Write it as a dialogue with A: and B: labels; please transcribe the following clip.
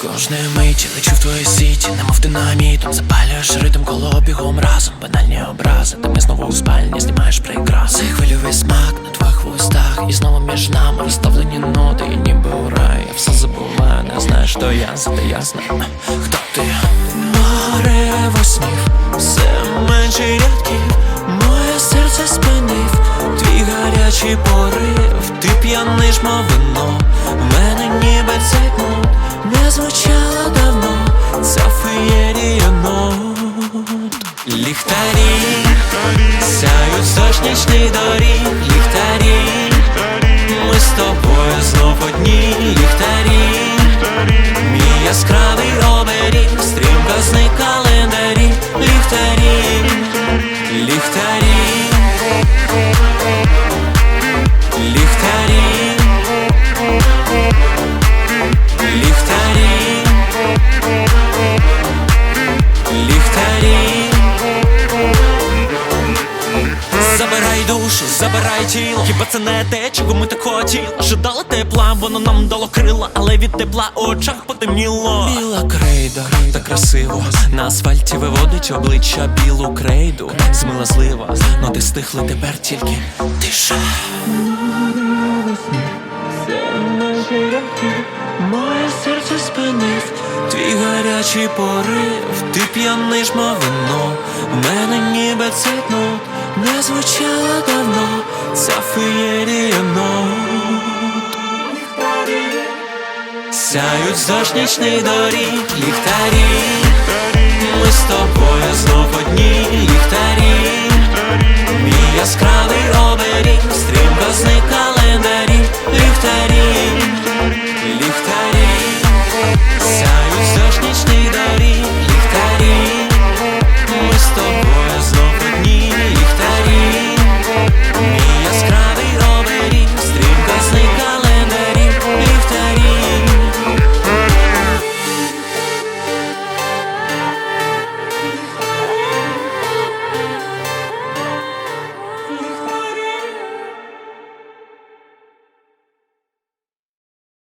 A: Кожної миті лечу в твої сіті, немов динамітом Запалюєш ритм колобігом разом Банальні образи, та ми знову у спальні знімаєш прикраси Хвильовий смак на твоїх вустах І знову між нами розставлені ноти І ніби у рай, я все забуваю Не знаєш, що я, зате я знаю Хто ти? Море снів, все менше рядків Моє серце спинив, твій гарячий порив Ти п'яний ж мов вино, Не звучала давно, ця феєрія нот Ліхтарі, сяють сонячний доріг Ліхтарі, ми з тобою знов одні Ліхтарі, мій яскравий оберіг Стрімко зник календарі Ліхтарі, ліхтарі Ліхтарі душу, забирай тіло. Хіба це не те, чого ми так хотіли? Жадали тепла, воно нам дало крила Але від тепла у очах потемніло. Біла крейда, так красиво. На асфальті виводить обличчя білу крейду. Змила злива, ноти стихли тепер тільки тиша гарячий порив, ти п'яний ж мов вино, в мене ніби цей не звучала давно, ця феєрія нот. Сяють зошнічний доріг, ліхтарі,